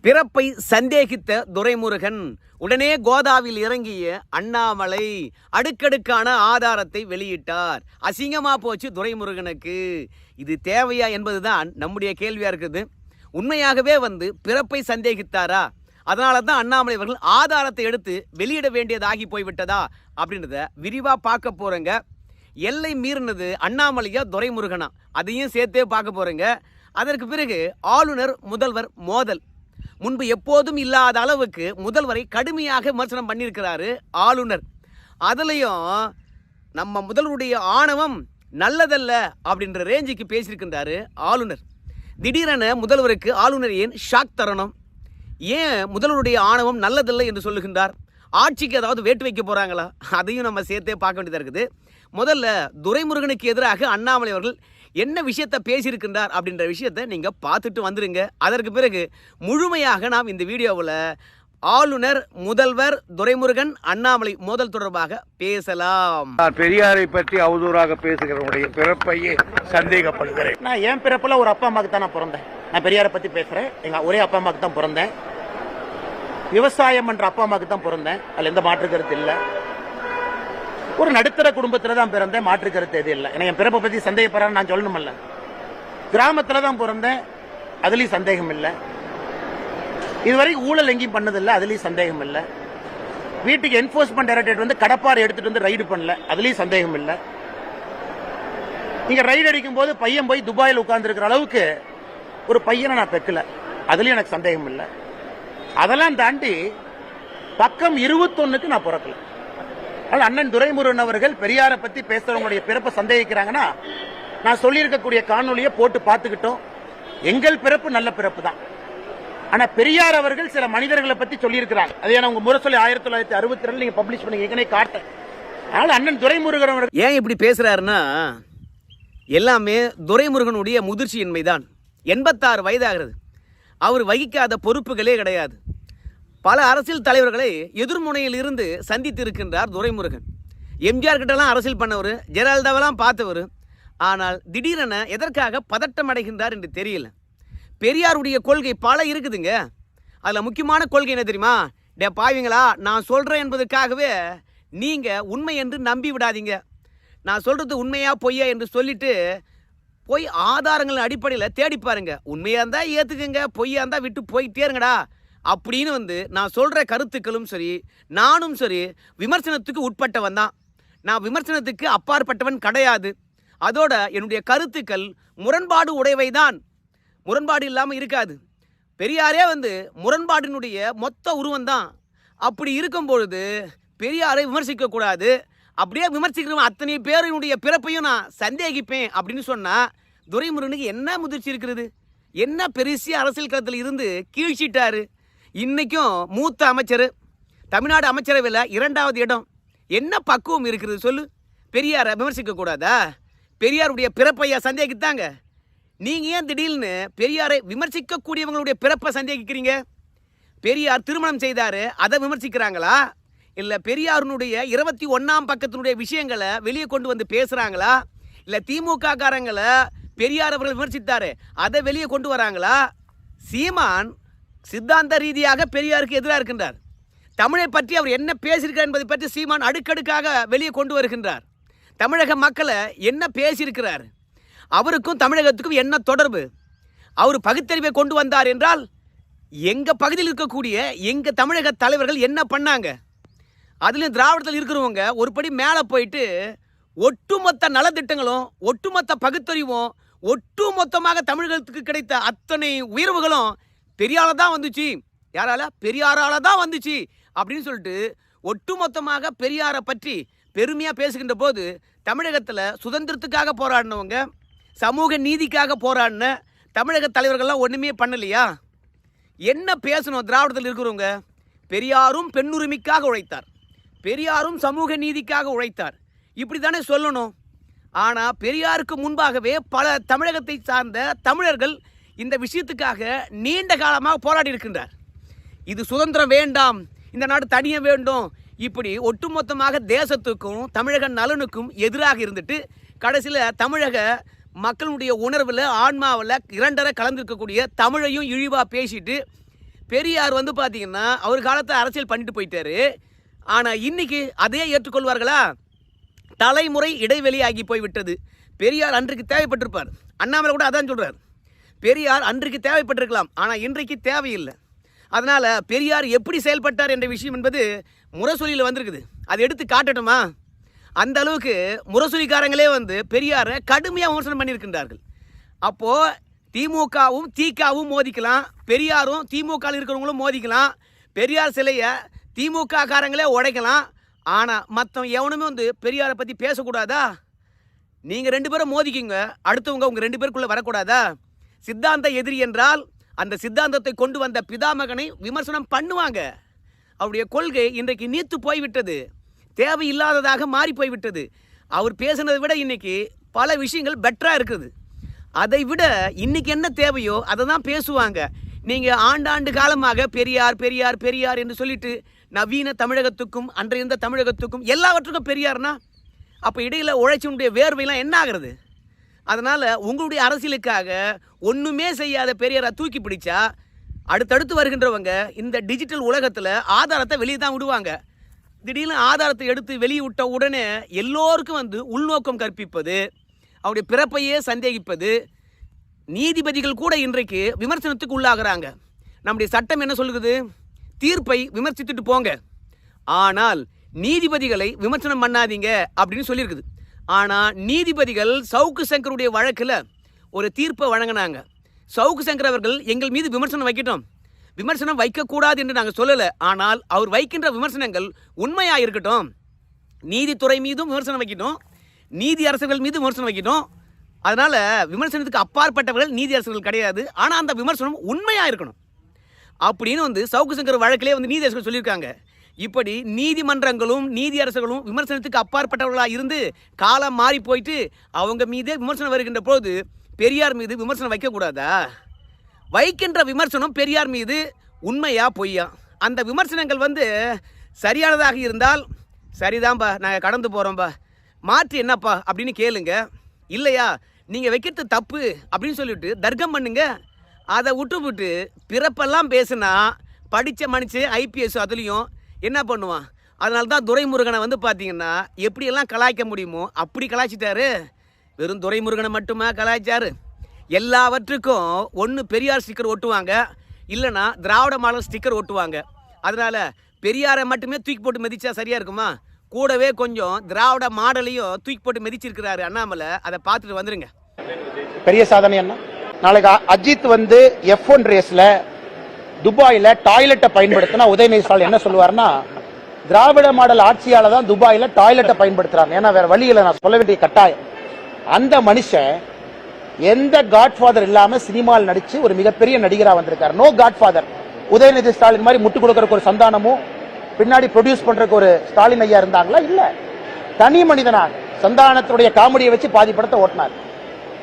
பிறப்பை சந்தேகித்த துரைமுருகன் உடனே கோதாவில் இறங்கிய அண்ணாமலை அடுக்கடுக்கான ஆதாரத்தை வெளியிட்டார். அசிங்கமா போச்சு துரைமுருகனுக்கு. இது தேவையா என்பதுதான் நம்முடைய கேள்வியா இருக்குது. உண்மையாகவே வந்து பிறப்பை சந்தேகித்தாரா? அதனால தான் அண்ணாமலை அவர்கள் ஆதாரத்தை எடுத்து வெளியிட வேண்டியதாகி போய்விட்டதா? அப்படின்றத விரிவாக பார்க்க போறேங்க. எல்லை மீறினது அண்ணாமலையா துரைமுருகனா? அதையும் சேர்த்தே பார்க்க போறேங்க. அதற்கு பிறகு ஆளுநர் முதல்வர் மோதல். முன்பு எப்போதும் இல்லாத அளவுக்கு முதல்வரை கடுமையாக விமர்சனம் பண்ணியிருக்கிறாரு ஆளுநர். அதுலேயும் நம்ம முதல்வருடைய ஆணவம் நல்லதல்ல அப்படின்ற ரேஞ்சுக்கு பேசியிருக்கின்றாரு ஆளுநர். திடீரென முதல்வருக்கு ஆளுநர் ஏன் ஷாக் தரணும்? ஏன் முதல்வருடைய ஆணவம் நல்லதில்லை என்று சொல்லுகின்றார்? ஆட்சிக்கு ஏதாவது வேட்டு வைக்க போகிறாங்களா அதையும் நம்ம சேர்த்தே பார்க்க வேண்டியதாக இருக்குது. முதல்ல துரைமுருகனுக்கு எதிராக அண்ணாமலை அவர்கள் என்ன விஷயத்தை பேசியிருக்கின்றார் அப்படின்ற விஷயத்தை நீங்கள் பார்த்துட்டு வந்துருங்க. அதற்கு பிறகு முழுமையாக நாம் இந்த வீடியோவில் ஆளுநர் முதல்வர் துரைமுருகன் அண்ணாமலை மோதல் தொடர்பாக பேசலாம். பெரியாரை பற்றி அவதூறாக பேசுகிறவனுடைய பிறப்பையே சந்தேகப்படுகிறேன். நான் என் பிறப்புல ஒரு அப்பா அம்மாக்கு தான் நான் பிறந்தேன். நான் பெரியாரை பத்தி பேசுறேன். எங்க ஒரே அப்பா அம்மாக்கு தான் பிறந்தேன். விவசாயம் பண்ற அப்பா அம்மாக்கு தான் பிறந்தேன். அதுல எந்த மாற்று கருத்து இல்ல. ஒரு நடுத்தர குடும்பத்தில் தான் பிறந்தேன் மாற்று கருத்து எது இல்லை. எனக்கு என் பிறப்பை பற்றி சந்தேகப்படுறான்னு நான் சொல்லணுமில்ல. கிராமத்தில் தான் பிறந்தேன் அதுலேயும் சந்தேகம் இல்லை. இதுவரைக்கும் ஊழல் எங்கேயும் பண்ணதில்லை அதுலேயும் சந்தேகம் இல்லை. வீட்டுக்கு என்ஃபோர்ஸ்மெண்ட் டைரக்டரேட் வந்து கடப்பாறை எடுத்துகிட்டு வந்து ரைடு பண்ணல அதுலேயும் சந்தேகம் இல்லை. இங்கே ரைடு அடிக்கும் போது பையன் போய் துபாயில் உட்கார்ந்துருக்கிற அளவுக்கு ஒரு பையனை நான் பெக்கல. அதுலேயும் எனக்கு சந்தேகம் இல்லை. அதெல்லாம் தாண்டி பக்கம் இருபத்தொன்னுக்கு நான் பிறக்கல. அதனால அண்ணன் துரைமுருகன் அவர்கள் பெரியாரை பத்தி பேசுறவங்களுடைய பிறப்பை சந்தேகிக்கிறாங்கன்னா நான் சொல்லியிருக்கக்கூடிய காணொலியை போட்டு பார்த்துக்கிட்டோம். எங்கள் பிறப்பு நல்ல பிறப்பு தான். ஆனா பெரியார் அவர்கள் சில மனிதர்களை பத்தி சொல்லியிருக்கிறாங்க அது ஏன்னா உங்க முரசொலி ஆயிரத்தி தொள்ளாயிரத்தி அறுபத்தி ரெண்டு நீங்க பப்ளிஷ் பண்ணி ஏற்கனவே காட்டேன். அதனால அண்ணன் துரைமுருகன் அவர்கள் ஏன் இப்படி பேசுறாருன்னா எல்லாமே துரைமுருகனுடைய முதிர்ச்சியின்மை தான் எண்பத்தாறு வயதாகிறது. அவர் வகிக்காத பொறுப்புகளே கிடையாது. பல அரசியல் தலைவர்களை எதிர்முனையில் இருந்து சந்தித்து இருக்கின்றார் துரைமுருகன். எம்ஜிஆர் கிட்டலாம் அரசியல் பண்ணவர் ஜெயலலிதாவெல்லாம் பார்த்தவர். ஆனால் திடீரென எதற்காக பதட்டம் அடைகின்றார் என்று தெரியல. பெரியாருடைய கொள்கை பல இருக்குதுங்க. அதில் முக்கியமான கொள்கை என்ன தெரியுமா? டே பாவிங்களா நான் சொல்கிறேன் என்பதற்காகவே நீங்கள் உண்மை என்று நம்பி விடாதீங்க. நான் சொல்கிறது உண்மையா பொய்யா என்று சொல்லிட்டு போய் ஆதாரங்கள் அடிப்படையில் தேடி பாருங்க. உண்மையாக இருந்தால் ஏற்றுக்குங்க பொய்யா இருந்தால் விட்டு போயிட்டே இருங்கடா. அப்படின்னு வந்து நான் சொல்கிற கருத்துக்களும் சரி நானும் சரி விமர்சனத்துக்கு உட்பட்டவன் தான். நான் விமர்சனத்துக்கு அப்பாற்பட்டவன் கிடையாது. அதோட என்னுடைய கருத்துக்கள் முரண்பாடு உடையவை தான். முரண்பாடு இல்லாமல் இருக்காது. பெரியாரே வந்து முரண்பாடினுடைய மொத்த உருவம் தான். அப்படி இருக்கும் பொழுது பெரியாரை விமர்சிக்கக்கூடாது அப்படியே விமர்சிக்கிறவன் அத்தனை பேரினுடைய பிறப்பையும் நான் சந்தேகிப்பேன் அப்படின்னு சொன்னால் துரைமுருகனுக்கு என்ன முதிர்ச்சி இருக்கிறது? என்ன பெருசிய அரசியல் களத்தில் இருந்து கீழ்ச்சிட்டாரு? இன்றைக்கும் மூத்த அமைச்சர் தமிழ்நாடு அமைச்சரவையில் இரண்டாவது இடம். என்ன பக்குவம் இருக்கிறது சொல்லு. பெரியாரை விமர்சிக்கக்கூடாதா பெரியாருடைய பிறப்பையா சந்தேகித்தாங்க? நீங்கள் ஏன் திடீர்னு பெரியாரை விமர்சிக்கக்கூடியவங்களுடைய பிறப்பை சந்தேகிக்கிறீங்க? பெரியார் திருமணம் செய்தார் அதை விமர்சிக்கிறாங்களா? இல்லை பெரியாருனுடைய இருபத்தி ஒன்றாம் பக்கத்தினுடைய விஷயங்களை வெளியே கொண்டு வந்து பேசுகிறாங்களா இல்லை திமுக காரங்களை பெரியார் அவர்கள் விமர்சித்தார் அதை வெளியே கொண்டு வராங்களா? சீமான் சித்தாந்த ரீதியாக பெரியாருக்கு எதிராக இருக்கின்றார். தமிழை பற்றி அவர் என்ன பேசியிருக்கார் என்பதை பற்றி சீமான் அடுக்கடுக்காக வெளியே கொண்டு வருகின்றார். தமிழக மக்களை என்ன பேசியிருக்கிறார்? அவருக்கும் தமிழகத்துக்கும் என்ன தொடர்பு? அவர் பகுத்தறிவை கொண்டு வந்தார் என்றால் எங்கள் பகுதியில் இருக்கக்கூடிய எங்கள் தமிழக தலைவர்கள் என்ன பண்ணாங்க? அதுலேயும் திராவிடத்தில் இருக்கிறவங்க ஒரு படி மேலே போயிட்டு ஒட்டுமொத்த நலத்திட்டங்களும் ஒட்டுமொத்த பகுத்தறிவும் ஒட்டுமொத்தமாக தமிழகத்துக்கு கிடைத்த அத்தனை உயர்வுகளும் பெரியால தான் வந்துச்சு. யாரால? பெரியாரால தான் வந்துச்சு. அப்படின்னு சொல்லிட்டு ஒட்டுமொத்தமாக பெரியாரை பற்றி பெருமையாக பேசுகின்ற போது தமிழகத்தில் சுதந்திரத்துக்காக போராடினவங்க சமூக நீதிக்காக போராடின தமிழக தலைவர்கள்லாம் ஒன்றுமே பண்ணலையா? என்ன பேசணும்? திராவிடத்தில் இருக்கிறவங்க பெரியாரும் பெண்ணுரிமைக்காக உழைத்தார். பெரியாரும் சமூக நீதிக்காக உழைத்தார். இப்படி தானே சொல்லணும். ஆனால் பெரியாருக்கு முன்பாகவே பல தமிழகத்தை சார்ந்த தமிழர்கள் இந்த விஷயத்துக்காக நீண்ட காலமாக போராடி இருக்கின்றார். இது சுதந்திரம் வேண்டாம் இந்த நாடு தனிய வேண்டும் இப்படி ஒட்டுமொத்தமாக தேசத்துக்கும் தமிழக நலனுக்கும் எதிராக இருந்துட்டு கடைசியில் தமிழக மக்களுடைய உணர்வில் ஆன்மாவில் இரண்டரை கலந்துருக்கக்கூடிய தமிழையும் இழிவாக பேசிட்டு பெரியார் வந்து பார்த்தீங்கன்னா அவர் காலத்தை அரசியல் பண்ணிட்டு போயிட்டாரு. ஆனால் இன்னைக்கு அதே ஏற்றுக்கொள்வார்களா? தலைமுறை இடைவெளியாகி போய்விட்டது பெரியார் அன்றைக்கு தேவைப்பட்டிருப்பார். அண்ணாமலை கூட அதான் சொல்கிறார் பெரியார் அன்றைக்கு தேவைப்பட்டிருக்கலாம் ஆனால் இன்றைக்கு தேவையில்லை. அதனால் பெரியார் எப்படி செயல்பட்டார் என்ற விஷயம் என்பது முரசொலியில் வந்திருக்குது. அதை எடுத்து காட்டட்டுமா? அந்த அளவுக்கு முரசொலிக்காரங்களே வந்து பெரியாரை கடுமையாக விமர்சனம் பண்ணியிருக்கின்றார்கள். அப்போது திமுகவும் தீக்காவும் மோதிக்கலாம் பெரியாரும் திமுகவில் இருக்கிறவங்களும் மோதிக்கலாம் பெரியார் சிலையை திமுக காரங்களே உடைக்கலாம் ஆனால் மற்றவன் எவனுமே வந்து பெரியாரை பற்றி பேசக்கூடாதா? நீங்கள் ரெண்டு பேரும் மோதிக்கிங்க அடுத்தவங்க உங்கள் ரெண்டு பேருக்குள்ளே வரக்கூடாதா? சித்தாந்த எதிரி என்றால் அந்த சித்தாந்தத்தை கொண்டு வந்த பிதாமகனை விமர்சனம் பண்ணுவாங்க. அவருடைய கொள்கை இன்றைக்கு நீத்து போய்விட்டது. தேவையில்லாததாக மாறி போய்விட்டது. அவர் பேசுனதை விட இன்றைக்கி பல விஷயங்கள் பெட்டராக இருக்குது. அதை விட இன்றைக்கி என்ன தேவையோ அதை தான் பேசுவாங்க. நீங்கள் ஆண்டாண்டு காலமாக பெரியார் பெரியார் பெரியார் என்று சொல்லிட்டு நவீன தமிழகத்துக்கும் அன்றைய தமிழகத்துக்கும் எல்லாவற்றுக்கும் பெரியார்னா அப்போ இடையில உழைச்சினுடைய வேர்வையெல்லாம் என்ன ஆகுறது? அதனால் உங்களுடைய அரசியலுக்காக ஒன்றுமே செய்யாத பெரியாரை தூக்கி பிடிச்சா அடுத்தடுத்து வருகின்றவங்க இந்த டிஜிட்டல் உலகத்தில் ஆதாரத்தை வெளியே தான் விடுவாங்க. திடீர்னு ஆதாரத்தை எடுத்து வெளியே விட்ட உடனே எல்லோருக்கும் வந்து உள்நோக்கம் கற்பிப்பது அவருடைய பிறப்பையே சந்தேகிப்பது நீதிபதிகள் கூட இன்றைக்கு விமர்சனத்துக்கு உள்ளாகிறாங்க. நம்முடைய சட்டம் என்ன சொல்லுது தீர்ப்பை விமர்சித்துட்டு போங்க. ஆனால் நீதிபதிகளை விமர்சனம் பண்ணாதீங்க அப்படின்னு சொல்லியிருக்குது. ஆனால் நீதிபதிகள் சவுக்கு சங்கருடைய வழக்கில் ஒரு தீர்ப்பை வழங்கினாங்க. சவுக்கு சங்கர் அவர்கள் எங்கள் மீது விமர்சனம் வைக்கட்டும். விமர்சனம் வைக்கக்கூடாது என்று நாங்கள் சொல்லலை. ஆனால் அவர் வைக்கின்ற விமர்சனங்கள் உண்மையாக இருக்கட்டும். நீதித்துறை மீதும் விமர்சனம் வைக்கட்டும். நீதி அரசர்கள் மீது விமர்சனம் வைக்கட்டும். அதனால் விமர்சனத்துக்கு அப்பாற்பட்டவர்கள் நீதி அரசர்கள் கிடையாது. ஆனால் அந்த விமர்சனம் உண்மையாக இருக்கணும். அப்படின்னு வந்து சவுக்கு சங்கர் வழக்கிலே வந்து நீதி அரசர்கள் சொல்லியிருக்காங்க. இப்படி நீதிமன்றங்களும் நீதி விமர்சனத்துக்கு அப்பாற்பட்டவர்களாக இருந்து காலம் மாறி போயிட்டு அவங்க மீதே விமர்சனம் வருகின்ற போது பெரியார் மீது விமர்சனம் வைக்கக்கூடாதா? வைக்கின்ற விமர்சனம் பெரியார் மீது உண்மையா பொய்யா? அந்த விமர்சனங்கள் வந்து சரியானதாக இருந்தால் சரிதான்பா நாங்கள் கடந்து போகிறோம்பா மாற்று என்னப்பா அப்படின்னு கேளுங்க. இல்லையா நீங்கள் வைக்கிறது தப்பு அப்படின்னு சொல்லிவிட்டு தர்க்கம் பண்ணுங்க. அதை விட்டு விட்டு பிறப்பெல்லாம் பேசுனா படித்த மனுஷன் ஐபிஎஸ் அதுலேயும் என்ன பண்ணுவான்? அதனால தான் துரைமுருகனை வந்து பார்த்தீங்கன்னா எப்படியெல்லாம் கலாய்க்க முடியுமோ அப்படி கலாய்ச்சிட்டாரு. வெறும் துரைமுருகனை மட்டுமா கலாய்ச்சாரு? எல்லாவற்றுக்கும் ஒன்று பெரியார் ஸ்டிக்கர் ஒட்டுவாங்க. இல்லைன்னா திராவிட மாடல் ஸ்டிக்கர் ஒட்டுவாங்க. அதனால் பெரியாரை மட்டுமே தூக்கி போட்டு மிதிச்சா சரியாக இருக்குமா? கூடவே கொஞ்சம் திராவிட மாடலையும் தூக்கி போட்டு மிதிச்சிருக்கிறாரு அண்ணாமலை. அதை பார்த்துட்டு வந்துருங்க. பெரிய சாதனை என்ன நாளைக்கு அஜித் வந்து எஃப் ஒன் ரேஸில் துபாயில் டாய்லெட்டை பயன்படுத்தினா உதயநிதி ஸ்டாலின் என்ன சொல்லுவாருன்னா திராவிட மாடல் ஆட்சியால தான் துபாயில டாய்லெட்டை பயன்படுத்துறாங்க. ஏன்னா வேற வழியில் நான் சொல்ல வேண்டிய கட்டாயம். அந்த மனுஷன் எந்த காட்ஃபாதர் இல்லாம சினிமாவில் நடிச்சு ஒரு மிகப்பெரிய நடிகரா வந்திருக்காரு. நோ காட்ஃபாதர் உதயநிதி ஸ்டாலின் மாதிரி முட்டு கொடுக்கறக்கு ஒரு சந்தானமும் பின்னாடி ப்ரொடியூஸ் பண்றதுக்கு ஒரு ஸ்டாலின் ஐயா இருந்தாங்களா? இல்ல. தனி மனிதனாக சந்தானத்துடைய காமெடியை வச்சு பாதி படத்தை ஓட்டினார்.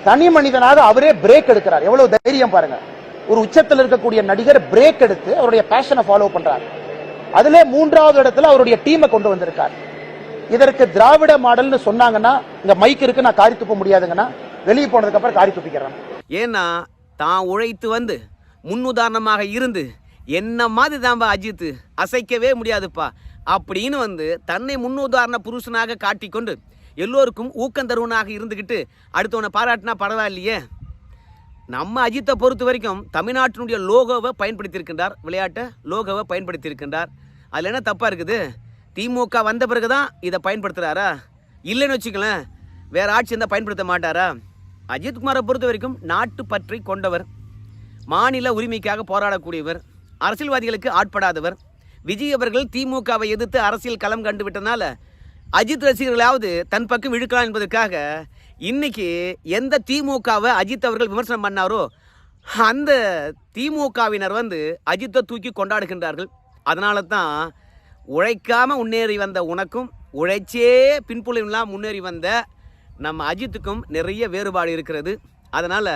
தனி மனிதனாக அவரே பிரேக் எடுக்கிறார். எவ்வளவு தைரியம் பாருங்க. ஒரு உச்சத்தில் இருக்கக்கூடிய நடிகர் பிரேக் எடுத்து அவருடைய பேஷனை ஃபாலோ பண்றார். அதுல மூன்றாவது இடத்துல அவருடைய டீமை கொண்டு வந்திருக்கார். இதற்கு திராவிட மாடல்னு சொன்னாங்கன்னா இங்க மைக் இருக்கு நான் காரி துப்ப முடியாதுங்கன்னா வெளியே போனதுக்கு அப்புறம் காரி துப்பிக்கிறேன். ஏன்னா தான் உழைத்து வந்து முன்னுதாரணமாக இருந்து என்ன மாதிரி தான்பா அஜித் அசைக்கவே முடியாதுப்பா அப்படின்னு வந்து தன்னை முன்னுதாரண புருஷனாக காட்டிக்கொண்டு எல்லோருக்கும் ஊக்கம் தருவனாக இருந்துக்கிட்டு அடுத்தவனை பாராட்டினா பரவாயில்லையே. நம்ம அஜித்தை பொறுத்த வரைக்கும் தமிழ்நாட்டினுடைய லோகோவை பயன்படுத்தியிருக்கின்றார் விளையாட்டை லோகோவை பயன்படுத்தியிருக்கின்றார். அதில் என்ன தப்பாக இருக்குது? திமுக வந்த பிறகு தான் இதை பயன்படுத்துகிறாரா இல்லைன்னு வச்சுக்கலேன் வேறு ஆட்சி இருந்தால் பயன்படுத்த மாட்டாரா? அஜித்குமாரை பொறுத்த வரைக்கும் நாட்டு பற்றி கொண்டவர் மாநில உரிமைக்காக போராடக்கூடியவர் அரசியல்வாதிகளுக்கு ஆட்படாதவர். விஜய் அவர்கள் திமுகவை எதிர்த்து அரசியல் களம் கண்டு விட்டனால அஜித் ரசிகர்களாவது தன் பக்கம் இழுக்கலாம் என்பதற்காக இன்னைக்கு எந்த திமுகவை அஜித் அவர்கள் விமர்சனம் பண்ணாரோ அந்த திமுகவினர் வந்து அஜித்தை தூக்கி கொண்டாடுகின்றார்கள். அதனால தான் உழைக்காமல் முன்னேறி வந்த உனக்கும் உழைச்சே பின்புலம்லாம் முன்னேறி வந்த நம்ம அஜித்துக்கும் நிறைய வேறுபாடு இருக்கிறது. அதனால்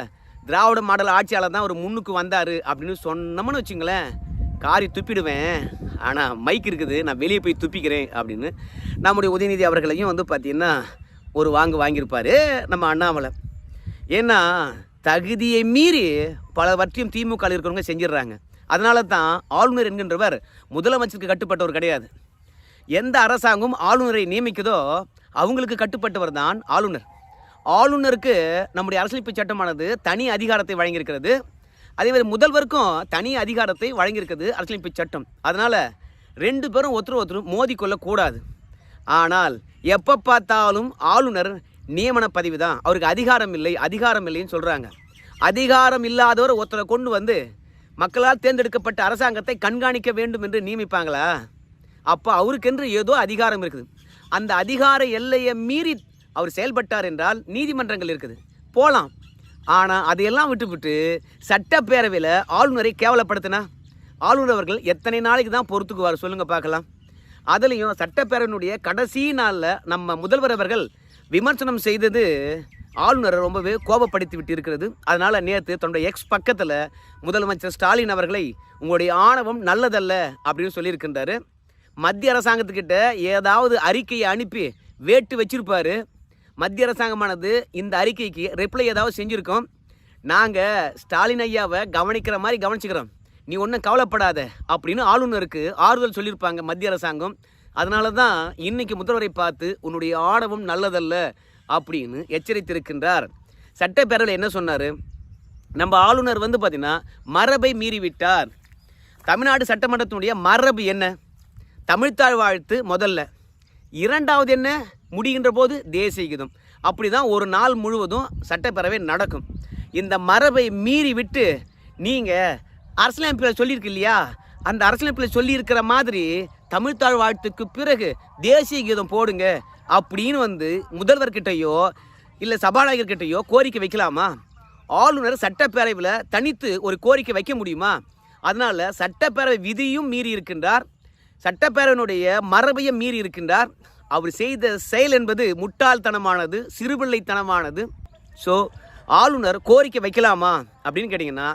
திராவிட மாடல் ஆட்சியாளர் தான் ஒரு முன்னுக்கு வந்தார் அப்படின்னு சொன்னோம்னு வச்சுங்களேன் காரி துப்பிடுவேன். ஆனால் மைக் இருக்குது நான் வெளியே போய் துப்பிக்கிறேன் அப்படின்னு நம்முடைய உதயநிதி அவர்களையும் வந்து பார்த்திங்கன்னா ஒரு வாங்கு வாங்கியிருப்பார் நம்ம அண்ணாமலை. ஏன்னா தகுதியை மீறி பலவற்றையும் திமுக இருக்கிறவங்க செஞ்சிடுறாங்க. அதனால தான் ஆளுநர் என்கின்றவர் முதலமைச்சருக்கு கட்டுப்பட்டவர் கிடையாது. எந்த அரசாங்கம் ஆளுநரை நியமிக்குதோ அவங்களுக்கு கட்டுப்பட்டவர் தான் ஆளுநர். ஆளுநருக்கு நம்முடைய அரசியலமைப்பு சட்டமானது தனி அதிகாரத்தை வழங்கியிருக்கிறது. அதே மாதிரி முதல்வருக்கும் தனி அதிகாரத்தை வழங்கியிருக்கிறது அரசியலமைப்பு சட்டம். அதனால் ரெண்டு பேரும் ஒருத்தர் ஒருத்தர் மோதிக்கொள்ளக்கூடாது. ஆனால் எப்போ பார்த்தாலும் ஆளுநர் நியமன பதிவு தான் அவருக்கு அதிகாரம் இல்லை அதிகாரம் இல்லைன்னு சொல்கிறாங்க அதிகாரம் இல்லாதவர் ஒருத்தரை கொண்டு வந்து மக்களால் தேர்ந்தெடுக்கப்பட்ட அரசாங்கத்தை கண்காணிக்க வேண்டும் என்று நியமிப்பாங்களா? அப்போ அவருக்கென்று ஏதோ அதிகாரம் இருக்குது. அந்த அதிகார எல்லையை மீறி அவர் செயல்பட்டார் என்றால் நீதிமன்றங்கள் இருக்குது. போகலாம் ஆனால் அதையெல்லாம் விட்டுவிட்டு சட்டப்பேரவையில் ஆளுநரை கேவலப்படுத்தினா? ஆளுநர் அவர்கள் எத்தனை நாளைக்கு தான் பொறுத்துக்குவார்? சொல்லுங்கள் பார்க்கலாம். அதுலேயும் சட்டப்பேரவையினுடைய கடைசி நாளில் நம்ம முதல்வர் அவர்கள் விமர்சனம் செய்தது ஆளுநரை ரொம்பவே கோபப்படுத்தி விட்டு இருக்கிறது அதனால் நேற்று தன்னுடைய எக்ஸ் பக்கத்தில் முதலமைச்சர் ஸ்டாலின் அவர்களை உங்களுடைய ஆணவம் நல்லதல்ல அப்படின்னு சொல்லியிருக்கின்றாரு. மத்திய அரசாங்கத்துக்கிட்ட ஏதாவது அறிக்கையை அனுப்பி வேட்டு வச்சிருப்பார். மத்திய அரசாங்கமானது இந்த அறிக்கைக்கு ரிப்ளை ஏதாவது செஞ்சுருக்கோம். நாங்கள் ஸ்டாலின் ஐயாவை கவனிக்கிற மாதிரி கவனிச்சுக்கிறோம். நீ ஒன்றும் கவலைப்படாத அப்படின்னு ஆளுநருக்கு ஆறுதல் சொல்லியிருப்பாங்க மத்திய அரசாங்கம். அதனால தான் இன்னைக்கு முதல்வரை பார்த்து உன்னுடைய ஆணவம் நல்லதல்ல அப்படின்னு எச்சரித்திருக்கின்றார். சட்டப்பேரவையில் என்ன சொன்னார்? நம்ம ஆளுநர் வந்து பார்த்திங்கன்னா மரபை மீறிவிட்டார். தமிழ்நாடு சட்டமன்றத்தினுடைய மரபு என்ன? தமிழ்த்தாழ் வாழ்த்து முதல்ல. இரண்டாவது என்ன? முடிகின்ற போது தேசிய கீதம். அப்படி தான் ஒரு நாள் முழுவதும் சட்டப்பேரவை நடக்கும். இந்த மரபை மீறி விட்டு நீங்கள் அரசியலமைப்பில் சொல்லியிருக்கு இல்லையா? அந்த அரசியலமைப்பில் சொல்லியிருக்கிற மாதிரி தமிழ்த்தாழ் வாழ்த்துக்கு பிறகு தேசிய கீதம் போடுங்க அப்படின்னு வந்து முதல்வர்கிட்டையோ இல்லை சபாநாயகர்கிட்டையோ கோரிக்கை வைக்கலாமா? ஆளுநர் சட்டப்பேரவையில் தனித்து ஒரு கோரிக்கை வைக்க முடியுமா? அதனால் சட்டப்பேரவை விதியும் மீறி இருக்கின்றார். சட்டப்பேரவையினுடைய மரபையும் மீறி இருக்கின்றார். அவர் செய்த செயல் என்பது முட்டாள்தனமானது சிறுபிள்ளைத்தனமானது. ஸோ ஆளுநர் கோரிக்கை வைக்கலாமா அப்படின்னு கேட்டிங்கன்னா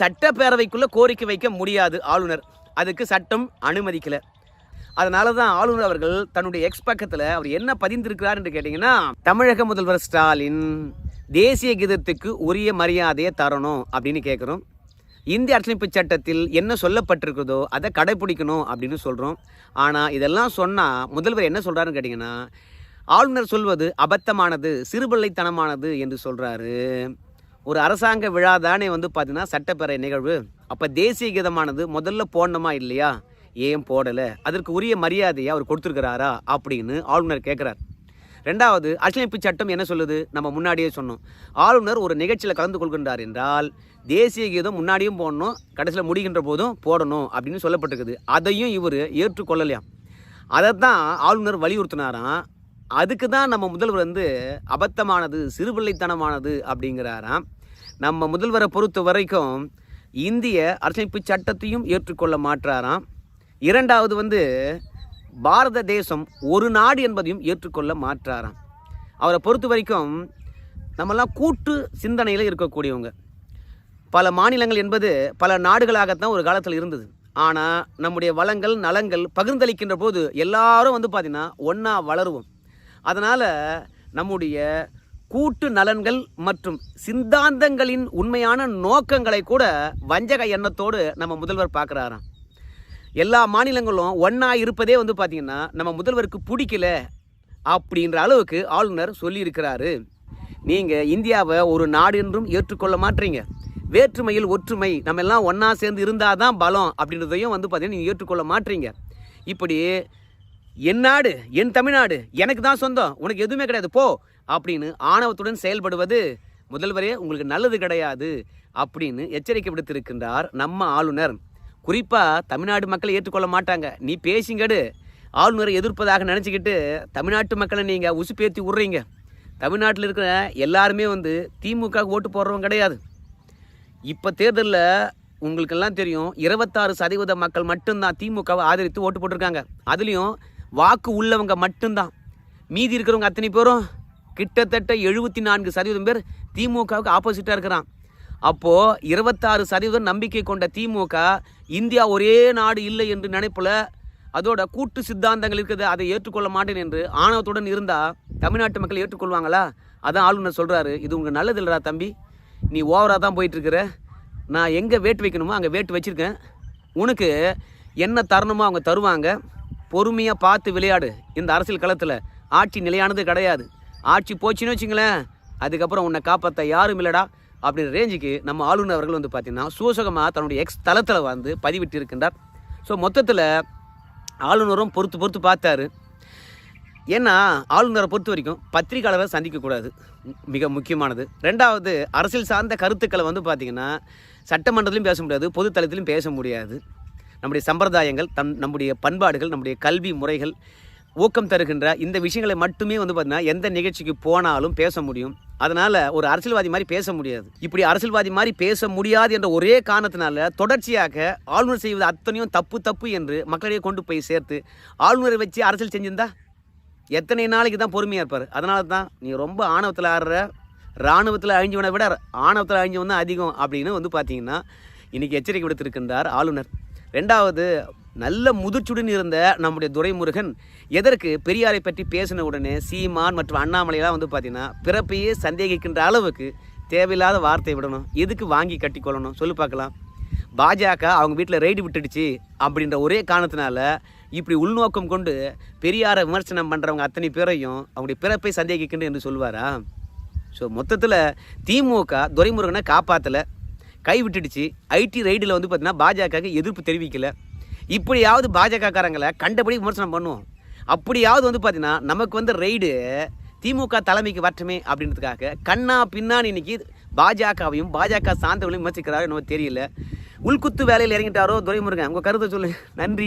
சட்டப்பேரவைக்குள்ளே கோரிக்கை வைக்க முடியாது ஆளுநர். அதுக்கு சட்டம் அனுமதிக்கலை. அதனால தான் ஆளுநர் அவர்கள் தன்னுடைய எக்ஸ் பக்கத்தில் அவர் என்ன பதிந்திருக்கிறார் என்று கேட்டிங்கன்னா தமிழக முதல்வர் ஸ்டாலின் தேசிய கீதத்துக்கு உரிய மரியாதையை தரணும் அப்படின்னு கேட்குறோம் இந்திய அரசியலமைப்பு சட்டத்தில் என்ன சொல்லப்பட்டிருக்கிறதோ அதை கடைப்பிடிக்கணும் அப்படின்னு சொல்கிறோம் ஆனால் இதெல்லாம் சொன்னால் முதல்வர் என்ன சொல்கிறாருன்னு கேட்டிங்கன்னா ஆளுநர் சொல்வது அபத்தமானது சிறுபிள்ளைத்தனமானது என்று சொல்கிறாரு ஒரு அரசாங்க விழா தானே வந்து பார்த்தீங்கன்னா சட்டப்பேரவை நிகழ்வு. அப்போ தேசிய கீதமானது முதல்ல போடணுமா இல்லையா? ஏன் போடலை? அதற்கு உரிய மரியாதையை அவர் கொடுத்துருக்கிறாரா அப்படின்னு ஆளுநர் கேட்குறார். ரெண்டாவது அரசியலமைப்பு சட்டம் என்ன சொல்லுது? நம்ம முன்னாடியே சொன்னோம். ஆளுநர் ஒரு நிகழ்ச்சியில் கலந்து கொள்கின்றார் என்றால் தேசிய கீதம் முன்னாடியும் போடணும் கடைசியில் முடிகின்ற போதும் போடணும் அப்படின்னு சொல்லப்பட்டிருக்குது. அதையும் இவர் ஏற்றுக்கொள்ளலையாம் தான் ஆளுநர் வலியுறுத்தினாராம் அதுக்கு தான் நம்ம முதல்வர் வந்து அபத்தமானது சிறுபிள்ளைத்தனமானது அப்படிங்கிறாராம். நம்ம முதல்வரை பொறுத்த வரைக்கும் இந்திய அரசியலமைப்பு சட்டத்தையும் ஏற்றுக்கொள்ள மாற்றாராம் இரண்டாவது வந்து பாரத தேசம் ஒரு நாடு என்பதையும் ஏற்றுக்கொள்ள மாற்றாராம் அவரை பொறுத்த வரைக்கும் நம்மெல்லாம் கூட்டு சிந்தனையில் இருக்கக்கூடியவங்க. பல மாநிலங்கள் என்பது பல நாடுகளாகத்தான் ஒரு காலத்தில் இருந்தது. ஆனால் நம்முடைய வளங்கள் நலங்கள் பகிர்ந்தளிக்கின்ற போது எல்லாரும் வந்து பார்த்திங்கன்னா ஒன்றா வளருவோம். அதனால் நம்முடைய கூட்டு நலன்கள் மற்றும் சித்தாந்தங்களின் உண்மையான நோக்கங்களை கூட வஞ்சக எண்ணத்தோடு நம்ம முதல்வர் பார்க்குறாராம். எல்லா மாநிலங்களும் ஒன்றா இருப்பதே வந்து பார்த்திங்கன்னா நம்ம முதல்வருக்கு பிடிக்கல அப்படின்ற அளவுக்கு ஆளுநர் சொல்லியிருக்கிறாரு. நீங்கள் இந்தியாவை ஒரு நாடு என்றும் ஏற்றுக்கொள்ள மாட்டீங்க. வேற்றுமையில் ஒற்றுமை நம்ம எல்லாம் ஒன்றா சேர்ந்து இருந்தால் தான் பலம் அப்படின்றதையும் வந்து பார்த்தீங்கன்னா நீங்கள் ஏற்றுக்கொள்ள மாட்டீங்க. இப்படி என் நாடு என் தமிழ்நாடு எனக்கு தான் சொந்தம். உனக்கு எதுவுமே கிடையாது. போ அப்படின்னு ஆணவத்துடன் செயல்படுவது முதல்வரே உங்களுக்கு நல்லது கிடையாது அப்படின்னு எச்சரிக்கை விடுத்திருக்கின்றார் நம்ம ஆளுநர். குறிப்பாக தமிழ்நாடு மக்களை ஏற்றுக்கொள்ள மாட்டாங்க. நீ பேசிங்கடு. ஆளுநரை எதிர்ப்பதாக நினச்சிக்கிட்டு தமிழ்நாட்டு மக்களை நீங்கள் உசுப்பேத்தி விட்றீங்க தமிழ்நாட்டில் இருக்கிற எல்லாருமே வந்து திமுக ஓட்டு போடுறவங்க கிடையாது. இப்போ தேர்தலில் உங்களுக்கெல்லாம் தெரியும் இருபத்தாறு சதவீத மக்கள் மட்டும்தான் திமுகவை ஆதரித்து ஓட்டு போட்டிருக்காங்க. அதுலேயும் வாக்கு உள்ளவங்க மட்டும்தான். மீதி இருக்கிறவங்க அத்தனை பேரும் கிட்டத்தட்ட எழுபத்தி நான்கு சதவீதம் பேர் திமுகவுக்கு ஆப்போசிட்டாக இருக்கிறான். அப்போது இருபத்தாறு சதவீதம் நம்பிக்கை கொண்ட திமுக இந்தியா ஒரே நாடு இல்லை என்று நினைப்பில் அதோட கூட்டு சித்தாந்தங்கள் இருக்குது அதை ஏற்றுக்கொள்ள மாட்டேன் என்று ஆணவத்துடன் இருந்தால் தமிழ்நாட்டு மக்கள் ஏற்றுக்கொள்வாங்களா? அதான் ஆளுநர் சொல்கிறாரு இது உங்களுக்கு நல்லது இல்லைடா தம்பி. நீ ஓவராக தான் போயிட்டுருக்குற. நான் எங்கே வேட்டு வைக்கணுமோ அங்கே வேட்டு வச்சுருக்கேன். உனக்கு என்ன தரணுமோ அவங்க தருவாங்க. பொறுமையாக பார்த்து விளையாடு. இந்த அரசியல் களத்தில் ஆட்சி நிலையானது கிடையாது. ஆட்சி போச்சுன்னு வச்சுங்களேன் அதுக்கப்புறம் உன்னை காப்பாற்ற யாரும் இல்லைடா அப்படின்ற ரேஞ்சுக்கு நம்ம ஆளுநர் அவர்கள் வந்து பார்த்தீங்கன்னா சூசகமாக தன்னுடைய எக்ஸ் தளத்தில் வந்து பதிவிட்டு இருக்கின்றார். ஸோ மொத்தத்தில் ஆளுநரும் பொறுத்து பொறுத்து பார்த்தாரு. ஏன்னா ஆளுநரை பொறுத்த வரைக்கும் பத்திரிகையாளரை சந்திக்கக்கூடாது மிக முக்கியமானது. ரெண்டாவது அரசியல் சார்ந்த கருத்துக்களை வந்து பார்த்திங்கன்னா சட்டமன்றத்திலையும் பேச முடியாது பொதுத்தளத்திலும் பேச முடியாது. நம்முடைய சம்பிரதாயங்கள் தம் நம்முடைய பண்பாடுகள் நம்முடைய கல்வி முறைகள் ஊக்கம் தருகின்ற இந்த விஷயங்களை மட்டுமே வந்து பார்த்தீங்கன்னா எந்த நிகழ்ச்சிக்கு போனாலும் பேச முடியும். அதனால் ஒரு அரசியல்வாதி மாதிரி பேச முடியாது. இப்படி அரசியல்வாதி மாதிரி பேச முடியாது என்ற ஒரே காரணத்தினால தொடர்ச்சியாக ஆளுநர் செய்வது அத்தனையும் தப்பு தப்பு என்று மக்களிடையே கொண்டு போய் சேர்த்து ஆளுநரை வச்சு அரசியல் செஞ்சிருந்தா எத்தனை நாளைக்கு தான் பொறுமையாக இருப்பார்? அதனால தான் நீ ரொம்ப ஆணவத்தில் ஆடுற இராணுவத்தில் அழிஞ்சவனை விட ஆணவத்தில் அழிஞ்சவன் தான் அதிகம் அப்படின்னு வந்து பார்த்தீங்கன்னா இன்றைக்கி எச்சரிக்கை விடுத்திருக்கின்றார் ஆளுநர். ரெண்டாவது நல்ல முதிர்ச்சுடன் இருந்த நம்முடைய துரைமுருகன் எதற்கு பெரியாரை பற்றி பேசின உடனே சீமான் மற்றும் அண்ணாமலையெல்லாம் வந்து பார்த்தீங்கன்னா பிறப்பையே சந்தேகிக்கின்ற அளவுக்கு தேவையில்லாத வார்த்தை விடணும். எதுக்கு வாங்கி கட்டிக்கொள்ளணும்? சொல்லி பார்க்கலாம். பாஜக அவங்க வீட்டில் ரைடு விட்டுடுச்சு அப்படின்ற ஒரே காரணத்தினால இப்படி உள்நோக்கம் கொண்டு பெரியாரை விமர்சனம் பண்ணுறவங்க அத்தனை பேரையும் அவங்களுடைய பிறப்பை சந்தேகிக்கின்ற என்று சொல்வாரா? ஸோ மொத்தத்தில் திமுக துரைமுருகனை காப்பாற்றலை கை விட்டுடுச்சு. ஐடி ரைடில் வந்து பார்த்தீங்கன்னா பாஜகவுக்கு எதிர்ப்பு தெரிவிக்கலை. இப்படியாவது பாஜகக்காரங்களை கண்டபடி விமர்சனம் பண்ணுவோம். அப்படியாவது வந்து பார்த்தீங்கன்னா நமக்கு வந்து ரைடு திமுக தலைமைக்கு வரட்டுமே அப்படின்றதுக்காக கண்ணா பின்னான்னு இன்னைக்கு பாஜகவையும் பாஜக சார்ந்தவர்களையும் விமர்சிக்கிறாரோ நமக்கு தெரியல. உள்குத்து வேலையில் இறங்கிட்டாரோ துரைமுருகன் உங்கள் கருத்தை சொல்லு நன்றி.